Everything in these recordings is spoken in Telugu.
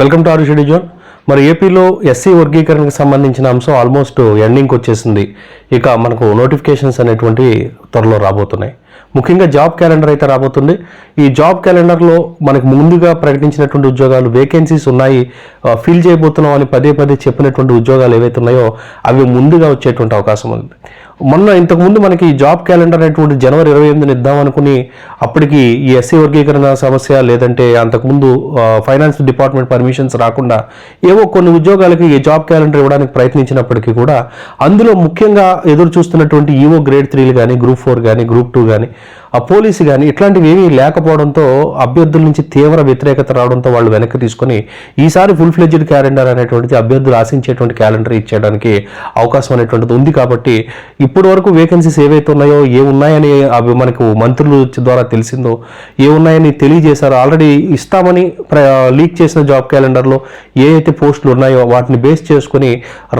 వెల్కమ్ టు ఆరు షెడ్యూ జోన్ మరి ఏపీలో ఎస్సీ వర్గీకరణకు సంబంధించిన అంశం ఆల్మోస్ట్ ఎండింగ్కి వచ్చేసింది. ఇక మనకు నోటిఫికేషన్స్ అనేటువంటి త్వరలో రాబోతున్నాయి. ముఖ్యంగా జాబ్ క్యాలెండర్ అయితే రాబోతుంది. ఈ జాబ్ క్యాలెండర్లో మనకు ముందుగా ప్రకటించినటువంటి ఉద్యోగాలు వేకెన్సీస్ ఉన్నాయి. ఫిల్ చేయబోతున్నాం అని పదే పదే చెప్పినటువంటి ఉద్యోగాలు ఏవైతే ఉన్నాయో అవి ముందుగా వచ్చేటువంటి అవకాశం ఉంది. మొన్న ఇంతకుముందు మనకి జాబ్ క్యాలెండర్ అనేటువంటి జనవరి ఇరవై ఎనిమిదిని ఇద్దాం అనుకుని అప్పటికి ఈ ఎస్సీ వర్గీకరణ సమస్య లేదంటే అంతకుముందు ఫైనాన్స్ డిపార్ట్మెంట్ పర్మిషన్స్ రాకుండా ఏవో కొన్ని ఉద్యోగాలకి ఈ జాబ్ క్యాలెండర్ ఇవ్వడానికి ప్రయత్నించినప్పటికీ కూడా అందులో ముఖ్యంగా ఎదురు చూస్తున్నటువంటి ఈవో గ్రేడ్ త్రీలు కానీ గ్రూప్ ఫోర్ కానీ గ్రూప్ టూ కానీ ఆ పోలీసు కానీ ఇట్లాంటివి ఏమీ లేకపోవడంతో అభ్యర్థుల నుంచి తీవ్ర వ్యతిరేకత రావడంతో వాళ్ళు వెనక్కి తీసుకొని ఈసారి ఫుల్ ఫ్లెడ్జ్డ్ క్యాలెండర్ అనేటువంటిది అభ్యర్థులు ఆశించేటువంటి క్యాలెండర్ ఇచ్చేయడానికి అవకాశం అనేటువంటిది ఉంది కాబట్టి ఇప్పటి వరకు వేకెన్సీస్ ఏవైతే ఉన్నాయో ఏ ఉన్నాయని అవి మనకు మంత్రులు ద్వారా తెలిసిందో ఏ ఉన్నాయని తెలియజేశారో ఆల్రెడీ ఇస్తామని లీక్ చేసిన జాబ్ క్యాలెండర్లో ఏ అయితే పోస్టులు ఉన్నాయో వాటిని బేస్ చేసుకొని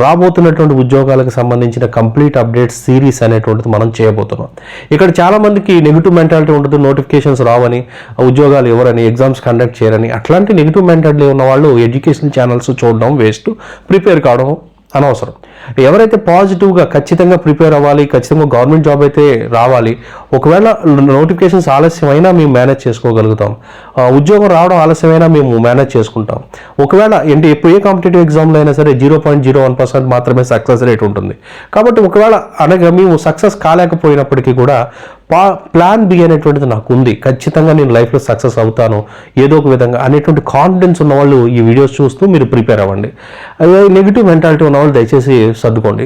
రాబోతున్నటువంటి ఉద్యోగాలకు సంబంధించిన కంప్లీట్ అప్డేట్స్ సిరీస్ అనేటువంటిది మనం చేయబోతున్నాం. ఇక్కడ చాలా మందికి నెగిటివ్ మెంటాలిటీ ఉంటుంది నోటిఫికేషన్స్ రావని ఉద్యోగాలు ఎవరని ఎగ్జామ్స్ కండక్ట్ చేయరని అట్లాంటి నెగిటివ్ మెంటాలిటీ ఉన్న వాళ్ళు ఎడ్యుకేషన్ ఛానల్స్ చూడడం వేస్ట్ ప్రిపేర్ కావడం అనవసరం. ఎవరైతే పాజిటివ్గా ఖచ్చితంగా ప్రిపేర్ అవ్వాలి ఖచ్చితంగా గవర్నమెంట్ జాబ్ అయితే రావాలి ఒకవేళ నోటిఫికేషన్స్ ఆలస్యమైనా మేము మేనేజ్ చేసుకోగలుగుతాం. ఉద్యోగం రావడం ఆలస్యమైనా మేము మేనేజ్ చేసుకుంటాం. ఒకవేళ ఏంటి ఎప్పుడు ఏ కాంపిటేటివ్ ఎగ్జామ్లో అయినా సరే zero point zero one percent మాత్రమే సక్సెస్ రేట్ ఉంటుంది. కాబట్టి ఒకవేళ అనగా మేము సక్సెస్ కాలేకపోయినప్పటికీ కూడా పా ప్లాన్ బి అనేటువంటిది నాకు ఉంది. ఖచ్చితంగా నేను లైఫ్లో సక్సెస్ అవుతాను ఏదో ఒక విధంగా అనేటువంటి కాన్ఫిడెన్స్ ఉన్న వాళ్ళు ఈ వీడియోస్ చూస్తూ మీరు ప్రిపేర్ అవ్వండి. నెగిటివ్ మెంటాలిటీ ఉన్నవాళ్ళు దయచేసి సర్దుకోండి.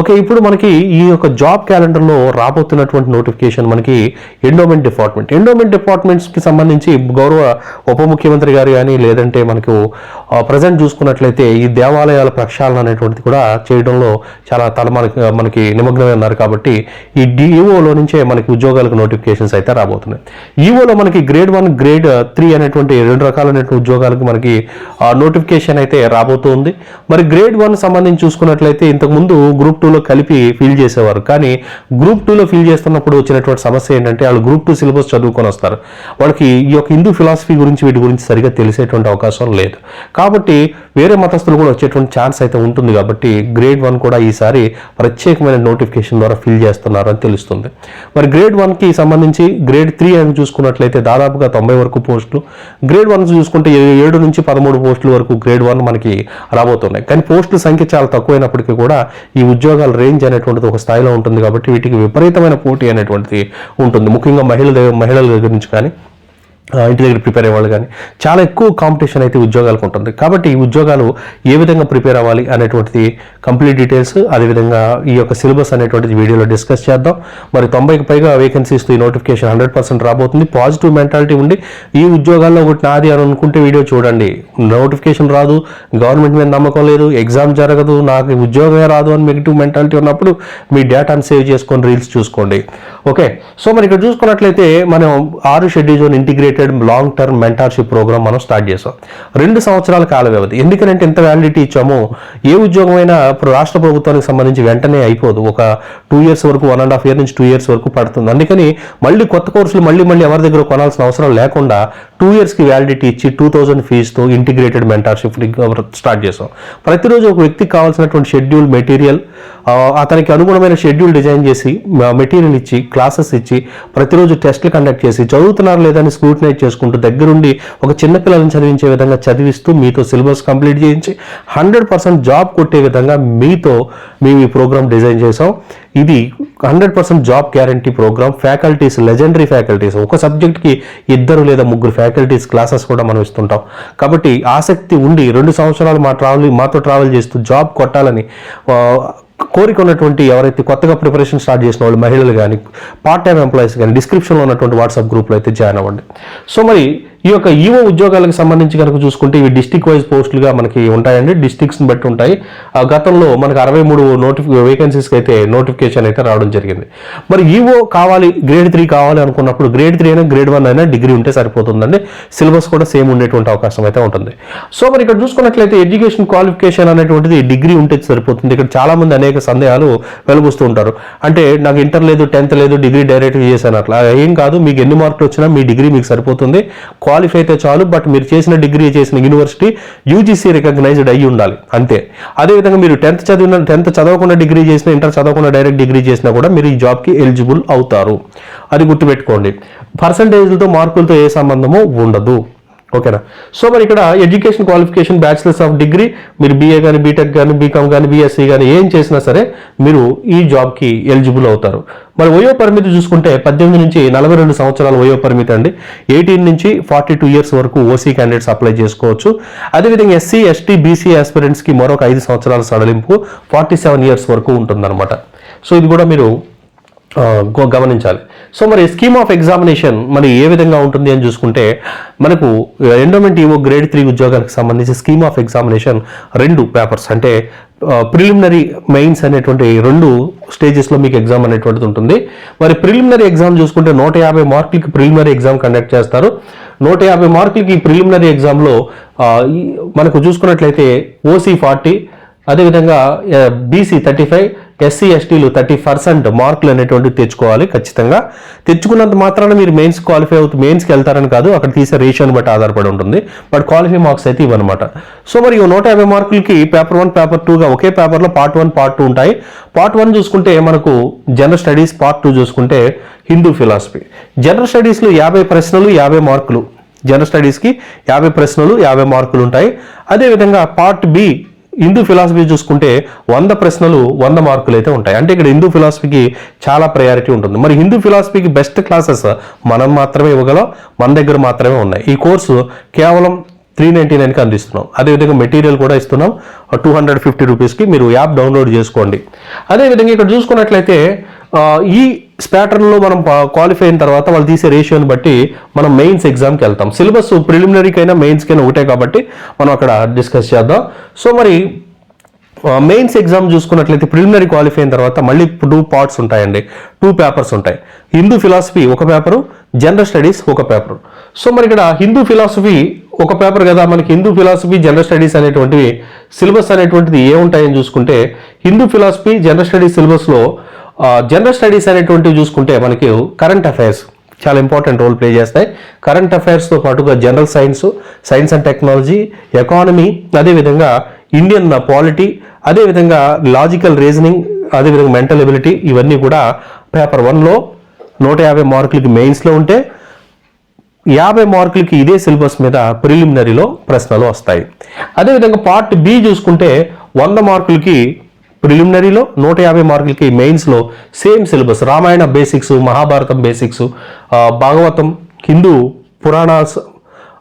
ఓకే ఇప్పుడు మనకి ఈ యొక్క జాబ్ క్యాలెండర్లో రాబోతున్నటువంటి నోటిఫికేషన్ మనకి ఎండోమెంట్ డిపార్ట్మెంట్. ఎండోమెంట్ డిపార్ట్మెంట్స్కి సంబంధించి గౌరవ ఉప ముఖ్యమంత్రి గారు కానీ లేదంటే మనకు ప్రజెంట్ చూసుకున్నట్లయితే ఈ దేవాలయాల ప్రక్షాళన అనేటువంటిది కూడా చేయడంలో చాలా తల మనకి మనకి నిమగ్నమై ఉన్నారు కాబట్టి ఈ డిఈఓలో నుంచే మనకి ఉద్యోగాలకు నోటిఫికేషన్స్ అయితే రాబోతున్నాయి. ఈఓలో మనకి గ్రేడ్ వన్ గ్రేడ్ త్రీ అనేటువంటి రెండు రకాలైనటువంటి ఉద్యోగాలకు మనకి నోటిఫికేషన్ అయితే రాబోతుంది. మరి గ్రేడ్ వన్ సంబంధించి చూసుకున్నట్లయితే ఇంతకుముందు గ్రూప్ టూలో కలిపి ఫిల్ చేసేవారు. కానీ గ్రూప్ టూలో ఫిల్ చేస్తున్నప్పుడు వచ్చినటువంటి సమస్య ఏంటంటే వాళ్ళు గ్రూప్ టూ సిలబస్ చదువుకొని వస్తారు. వాళ్ళకి ఈ యొక్క హిందూ ఫిలాసఫీ గురించి వీటి గురించి సరిగా తెలిసేటువంటి అవకాశం లేదు. కాబట్టి వేరే మతస్థులు కూడా వచ్చేటువంటి ఛాన్స్ అయితే ఉంటుంది కాబట్టి గ్రేడ్ వన్ కూడా ఈసారి ప్రత్యేకమైన నోటిఫికేషన్ ద్వారా ఫిల్ చేస్తున్నారని తెలుస్తుంది. మరి గ్రేడ్ వన్కి సంబంధించి గ్రేడ్ త్రీ అని చూసుకున్నట్లయితే దాదాపుగా తొంభై వరకు పోస్టులు. గ్రేడ్ వన్ చూసుకుంటే ఏడు నుంచి పదమూడు పోస్టుల వరకు గ్రేడ్ వన్ మనకి రాబోతున్నాయి. కానీ పోస్టుల సంఖ్య చాలా తక్కువైనప్పటికీ కూడా ఈ ఉద్యోగాల రేంజ్ అనేటువంటిది ఒక స్థాయిలో ఉంటుంది కాబట్టి వీటికి విపరీతమైన పోటీ అనేటువంటిది ఉంటుంది. ముఖ్యంగా మహిళల మహిళల గురించి కానీ ఇంటి దగ్గర ప్రిపేర్ అయ్యేవాళ్ళు కానీ చాలా ఎక్కువ కాంపిటీషన్ అయితే ఉద్యోగాలకు ఉంటుంది. కాబట్టి ఈ ఉద్యోగాలు ఏ విధంగా ప్రిపేర్ అవ్వాలి అనేటువంటిది కంప్లీట్ డీటెయిల్స్ అదేవిధంగా ఈ యొక్క సిలబస్ అనేటువంటిది వీడియోలో డిస్కస్ చేద్దాం. మరి తొంభైకి పైగా వేకెన్సీస్ ఈ నోటిఫికేషన్ హండ్రెడ్ పర్సెంట్ రాబోతుంది. పాజిటివ్ మెంటాలిటీ ఉండి ఈ ఉద్యోగాల్లో ఒకటి నాది అని అనుకుంటే వీడియో చూడండి. నోటిఫికేషన్ రాదు గవర్నమెంట్ మీద నమ్మకం లేదు ఎగ్జామ్ జరగదు నాకు ఉద్యోగమే రాదు అని నెగిటివ్ మెంటాలిటీ ఉన్నప్పుడు మీ డేటాను సేవ్ చేసుకొని రీల్స్ చూసుకోండి. ఓకే సో మరి ఇక్కడ చూసుకున్నట్లయితే మనం ఆరు schedule zone integrated long term mentorship program మనం స్టార్ట్ చేసాం. రెండు సంవత్సరాల కాల వ్యవధి. ఎందుకంటే ఇంత వ్యాలిడిటీ ఇచ్చామో ఏ ఉద్యోగమైనా ఇప్పుడు రాష్ట్ర ప్రభుత్వానికి సంబంధించి వెంటనే అయిపోదు. ఒక టూ ఇయర్స్ వరకు వన్ అండ్ హాఫ్ ఇయర్ నుంచి టూ ఇయర్స్ వరకు పడుతుంది. అందుకని మళ్ళీ కొత్త కోర్సులు మళ్ళీ మళ్ళీ ఎవరి దగ్గర కొనాల్సిన అవసరం లేకుండా టూ ఇయర్స్కి వ్యాలిడిటీ ఇచ్చి టూ థౌజండ్ ఫీజుతో ఇంటిగ్రేటెడ్ మెంటార్షిప్ స్టార్ట్ చేసాం ప్రతిరోజు ఒక వ్యక్తికి కావాల్సినటువంటి షెడ్యూల్ మెటీరియల్ అతనికి అనుగుణమైన షెడ్యూల్ డిజైన్ చేసి మెటీరియల్ ఇచ్చి క్లాసెస్ ఇచ్చి ప్రతిరోజు టెస్ట్లు కండక్ట్ చేసి చదువుతున్నారు లేదని స్క్రూటినైజ్ చేసుకుంటూ దగ్గరుండి ఒక చిన్న పిల్లల్ని చదివించే విధంగా చదివిస్తూ మీతో సిలబస్ కంప్లీట్ చేయించి హండ్రెడ్ పర్సెంట్ జాబ్ కొట్టే విధంగా మీతో మేము ఈ ప్రోగ్రామ్ డిజైన్ చేసాం ఇది hundred percent job guarantee program faculties legendary faculties. ఒక సబ్జెక్ట్కి ఇద్దరు లేదా ముగ్గురు ఫ్యాకల్టీస్ క్లాసెస్ కూడా మనం ఇస్తుంటాం. కాబట్టి ఆసక్తి ఉండి రెండు సంవత్సరాలు మా ట్రావెల్ మాతో ట్రావెల్ చేస్తూ జాబ్ కొట్టాలని కోరిక ఉన్నటువంటి ఎవరైతే కొత్తగా ప్రిపరేషన్ స్టార్ట్ చేసిన వాళ్ళు మహిళలు కానీ పార్ట్ టైం ఎంప్లాయీస్ కానీ డిస్క్రిప్షన్లో ఉన్నటువంటి వాట్సాప్ గ్రూప్లో అయితే జాయిన్ అవ్వండి. సో మరి ఈ యొక్క ఈవో ఉద్యోగాలకు సంబంధించి కనుక చూసుకుంటే ఇవి డిస్టిక్ వైజ్ పోస్టులుగా మనకి ఉంటాయండి. డిస్టిక్స్ని బట్టి ఉంటాయి. ఆ గతంలో మనకి అరవై మూడు నోటిఫి వేకెన్సీస్కి అయితే నోటిఫికేషన్ అయితే రావడం జరిగింది. మరి ఈవో కావాలి గ్రేడ్ త్రీ కావాలి అనుకున్నప్పుడు గ్రేడ్ త్రీ అయినా గ్రేడ్ వన్ అయినా డిగ్రీ ఉంటే సరిపోతుందండి. సిలబస్ కూడా సేమ్ ఉండేటువంటి అవకాశం అయితే ఉంటుంది. సో మరి ఇక్కడ చూసుకున్నట్లయితే ఎడ్యుకేషన్ క్వాలిఫికేషన్ అనేటువంటిది డిగ్రీ ఉంటే సరిపోతుంది. ఇక్కడ చాలామంది అనేక సందేహాలు వెలుగుస్తూ ఉంటారు. అంటే నాకు ఇంటర్ లేదు టెన్త్ లేదు డిగ్రీ డైరెక్ట్ చేశాను అట్లా. ఏం కాదు మీకు ఎన్ని మార్కులు వచ్చినా మీ డిగ్రీ మీకు సరిపోతుంది. క్వాలిఫై అయితే చాలు బట్ మీరు చేసిన డిగ్రీ చేసిన యూనివర్సిటీ యూజీసీ రికగ్నైజ్డ్ అయ్యి ఉండాలి అంతే. అదేవిధంగా మీరు టెన్త్ చదివిన టెన్త్ చదవకుండా డిగ్రీ చేసిన ఇంటర్ చదవకుండా డైరెక్ట్ డిగ్రీ చేసినా కూడా మీరు ఈ జాబ్కి ఎలిజిబుల్ అవుతారు. అది గుర్తుపెట్టుకోండి. పర్సంటేజ్లతో మార్కులతో ఏ సంబంధము ఉండదు. ఓకేనా? సో మరి ఇక్కడ education qualification bachelors of degree మీరు బీఏ కానీ బీటెక్ కానీ బీకామ్ కానీ బీఎస్సీ కానీ ఏం చేసినా సరే మీరు ఈ జాబ్కి ఎలిజిబుల్ అవుతారు. మరి వయో పరిమితి చూసుకుంటే పద్దెనిమిది నుంచి నలభై రెండు సంవత్సరాల వయో పరిమితి అండి. ఎయిటీన్ నుంచి ఫార్టీ టూ ఇయర్స్ వరకు ఓసీ క్యాండిడేట్స్ అప్లై చేసుకోవచ్చు. అదేవిధంగా ఎస్సీ ఎస్టీ బీసీ ఆస్పిరెంట్స్కి మరొక ఐదు సంవత్సరాల సడలింపు ఫార్టీ సెవెన్ ఇయర్స్ వరకు ఉంటుందన్నమాట. సో ఇది కూడా మీరు గమనించాలి. సో మరి స్కీమ్ ఆఫ్ ఎగ్జామినేషన్ మరి ఏ విధంగా ఉంటుంది అని చూసుకుంటే మనకు ఎండోమెంట్ ఈవో గ్రేడ్ త్రీ ఉద్యోగానికి సంబంధించి స్కీమ్ ఆఫ్ ఎగ్జామినేషన్ రెండు పేపర్స్ అంటే ప్రిలిమినరీ మెయిన్స్ అనేటువంటి రెండు స్టేజెస్లో మీకు ఎగ్జామ్ అనేటువంటిది ఉంటుంది. మరి ప్రిలిమినరీ ఎగ్జామ్ చూసుకుంటే నూట యాభై మార్కులకి ప్రిలిమినరీ ఎగ్జామ్ కండక్ట్ చేస్తారు. నూట యాభై మార్కులకి ప్రిలిమినరీ ఎగ్జామ్లో మనకు చూసుకున్నట్లయితే ఓసీ ఫార్టీ అదేవిధంగా బీసీ థర్టీ ఫైవ్ ఎస్సీ ఎస్టీలు థర్టీ పర్సెంట్ మార్కులు అనేటువంటివి తెచ్చుకోవాలి ఖచ్చితంగా. తెచ్చుకున్నంత మాత్రాన మీరు మెయిన్స్ క్వాలిఫై అవుతూ మెయిన్స్కి వెళ్తారని కాదు అక్కడ తీసే రేషియోని బట్టి ఆధారపడి ఉంటుంది. బట్ క్వాలిఫై మార్క్స్ అయితే ఇవన్నమాట సో మరి నూట యాభై మార్కులకి పేపర్ వన్ పేపర్ టూగా ఒకే పేపర్లో పార్ట్ వన్ పార్ట్ టూ ఉంటాయి. పార్ట్ వన్ చూసుకుంటే మనకు జనరల్ స్టడీస్ పార్ట్ టూ చూసుకుంటే హిందూ ఫిలాసఫీ. జనరల్ స్టడీస్లో యాభై ప్రశ్నలు యాభై మార్కులు. జనరల్ స్టడీస్కి యాభై ప్రశ్నలు యాభై మార్కులు ఉంటాయి. అదేవిధంగా పార్ట్ బి హిందూ ఫిలాసఫీ చూసుకుంటే వంద ప్రశ్నలు వంద మార్కులు అయితే ఉంటాయి. అంటే ఇక్కడ హిందూ ఫిలాసఫీకి చాలా ప్రయారిటీ ఉంటుంది. మరి హిందూ ఫిలాసఫీకి బెస్ట్ క్లాసెస్ మనం మాత్రమే ఇవ్వగలం మన దగ్గర మాత్రమే ఉన్నాయి. ఈ కోర్సు కేవలం త్రీ నైంటీ నైన్కి అందిస్తున్నాం. అదేవిధంగా మెటీరియల్ కూడా ఇస్తున్నాం. టూ హండ్రెడ్ ఫిఫ్టీ రూపీస్కి మీరు యాప్ డౌన్లోడ్ చేసుకోండి. అదేవిధంగా ఇక్కడ చూసుకున్నట్లయితే ఈ స్పాటర్న్లో మనం క్వాలిఫై అయిన తర్వాత వాళ్ళు తీసే రేషియోని బట్టి మనం మెయిన్స్ ఎగ్జామ్కి వెళ్తాం. సిలబస్ ప్రిలిమినరీకైనా మెయిన్స్కైనా ఒకటే కాబట్టి మనం అక్కడ డిస్కస్ చేద్దాం. సో మరి మెయిన్స్ ఎగ్జామ్ చూసుకున్నట్లయితే ప్రిలిమినరీ క్వాలిఫై అయిన తర్వాత మళ్ళీ టూ పార్ట్స్ ఉంటాయండి. టూ పేపర్స్ ఉంటాయి. హిందూ ఫిలాసఫీ ఒక పేపరు జనరల్ స్టడీస్ ఒక పేపర్ సో మరి ఇక్కడ హిందూ ఫిలాసఫీ ఒక పేపర్ కదా మనకి హిందూ ఫిలాసఫీ జనరల్ స్టడీస్ అనేటువంటివి సిలబస్ అనేటువంటిది ఏ ఉంటాయని చూసుకుంటే హిందూ ఫిలాసఫీ జనరల్ స్టడీస్ సిలబస్లో జనరల్ స్టడీస్ అనేటువంటివి చూసుకుంటే మనకి కరెంట్ అఫైర్స్ చాలా ఇంపార్టెంట్ రోల్ ప్లే చేస్తాయి. కరెంట్ అఫైర్స్తో పాటుగా general science science and technology economy అదేవిధంగా ఇండియన్ పాలిటీ అదేవిధంగా లాజికల్ రీజనింగ్ అదేవిధంగా మెంటల్ ఎబిలిటీ ఇవన్నీ కూడా పేపర్ వన్లో నూట యాభై మార్కులకి మెయిన్స్లో ఉంటే యాభై మార్కులకి ఇదే సిలబస్ మీద ప్రిలిమినరీలో ప్రశ్నలు వస్తాయి. అదేవిధంగా పార్ట్ బి చూసుకుంటే వంద మార్కులకి ప్రిలిమినరీలో నూట యాభై మార్కులకి మెయిన్స్లో same syllabus Ramayana basics Mahabharatam basics Bhagavatam Hindu Puranas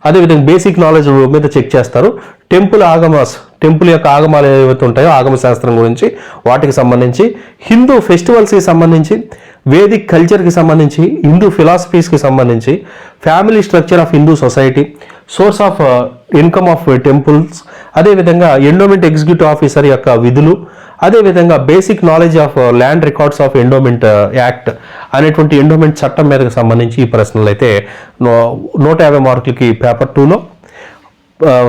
అదేవిధంగా బేసిక్ నాలెడ్జ్ మీద చెక్ చేస్తారు. టెంపుల్ ఆగమాస్ టెంపుల్ యొక్క ఆగమాలు ఏవైతే ఉంటాయో ఆగమ శాస్త్రం గురించి వాటికి సంబంధించి హిందూ ఫెస్టివల్స్కి సంబంధించి వేదిక్ కల్చర్కి సంబంధించి హిందూ ఫిలాసఫీస్కి సంబంధించి family structure of Hindu society source of income of temples అదేవిధంగా ఎండోమెంట్ ఎగ్జిక్యూటివ్ ఆఫీసర్ యొక్క విధులు అదేవిధంగా basic knowledge of land records of endowment act అనేటువంటి ఎండోమెంట్ చట్టం మీదకి సంబంధించి ఈ ప్రశ్నలు అయితే నూ- నూట యాభై మార్కులకి పేపర్ టూలో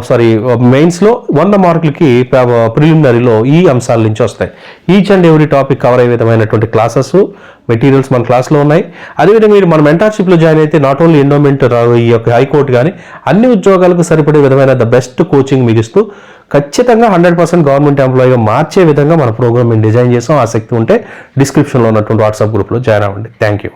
సారీ మెయిన్స్లో వంద మార్కులకి ప్రిలిమినరీలో ఈ అంశాల నుంచి వస్తాయి. Each and every topic cover అయ్యే విధమైనటువంటి క్లాసెస్ మెటీరియల్స్ మన క్లాస్లో ఉన్నాయి. అదేవిధంగా మీరు మన మెంటర్షిప్లో జాయిన్ అయితే నాట్ ఓన్లీ ఎండోమెంట్ ఈ యొక్క హైకోర్టు కానీ అన్ని ఉద్యోగాలకు సరిపడే విధమైన ద బెస్ట్ కోచింగ్ మీకు ఇస్తూ ఖచ్చితంగా హండ్రెడ్ పర్సెంట్ గవర్నమెంట్ ఎంప్లాయీగా మార్చే విధంగా మన ప్రోగ్రామ్ డిజైన్ చేసాం. ఆసక్తి ఉంటే డిస్క్రిప్షన్లో ఉన్నటువంటి వాట్సాప్ గ్రూప్లో జాయిన్ అవ్వండి. Thank you